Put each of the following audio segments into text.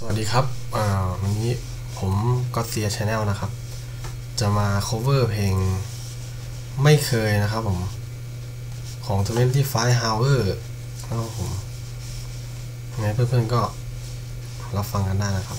สวัสดีครับวันนี้ผมก็เซียชาแนลนะครับ จะมา cover เพลงไม่เคยนะครับผม ของ25 Hour นะครับผมยังไงเพื่อนๆก็รับฟังกันได้นะครับ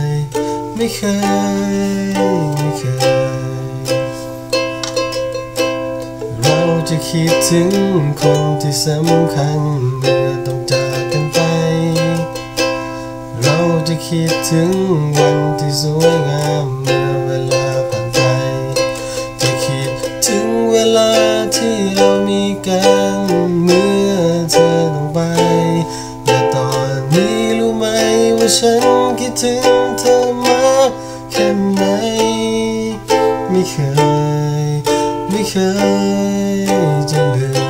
ไม่เคย ไม่เคย เราจะคิดถึงคนที่สำคัญเมื่อต้องจากกันไป เราจะคิดถึงวันที่สวยงามเมื่อเวลาผ่านไป จะคิดถึงเวลาที่เรามีกันเมื่อเธอต้องไปและตอนนี้รู้ไหมว่าฉันคิดถึง่ไหนไม่เคย ไม่เคยจะลืม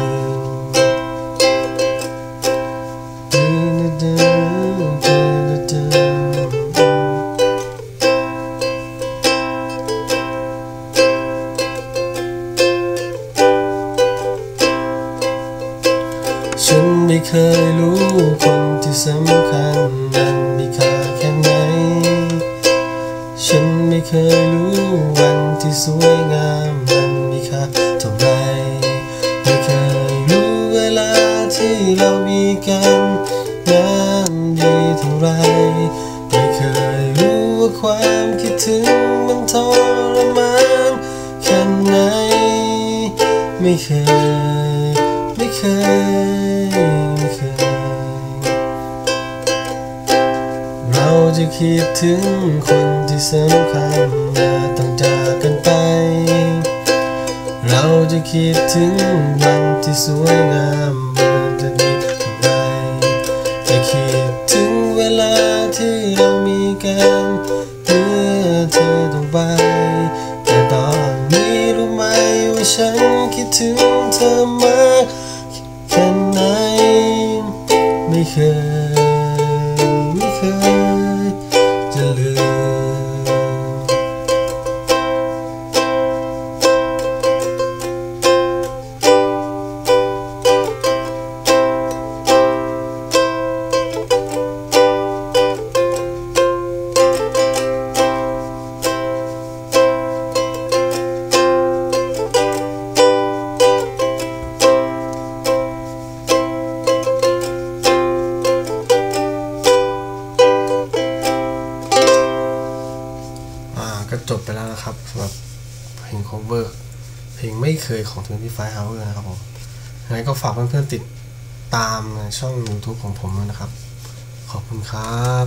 ฉันไม่เคยรู้คนที่สำคัญนั้นมีค่าแค่ไเคยรู้วันที่สวยงามนั้นมีค่าเท่าไรไม่เคยรู้เวลาที่เรามีกันนั้นดีเท่าไรไม่เคยรู้ว่าความคิดถึงมันทรมานแค่ไหนไม่เคย ไม่เคย จะคิดถึงคนที่สำคัญเมื่อต้องจากกันไป เราจะคิดถึงวันที่สวยงามเมื่อจะดีเท่าไรจะคิดถึงเวลาที่เรามีกันเมื่อเธอต้องไป แต่ตอนนี้รู้ไหมว่าฉันคิดถึงเธอมากแค่ไหนไม่เคย จบไปแล้วนะครับสำหรับเพลง cover เพลงไม่เคยของ25 Hour นะครับผมยังไงก็ฝากเพื่อนๆติดตามในช่อง YouTube ของผมด้วยนะครับ ขอบคุณครับ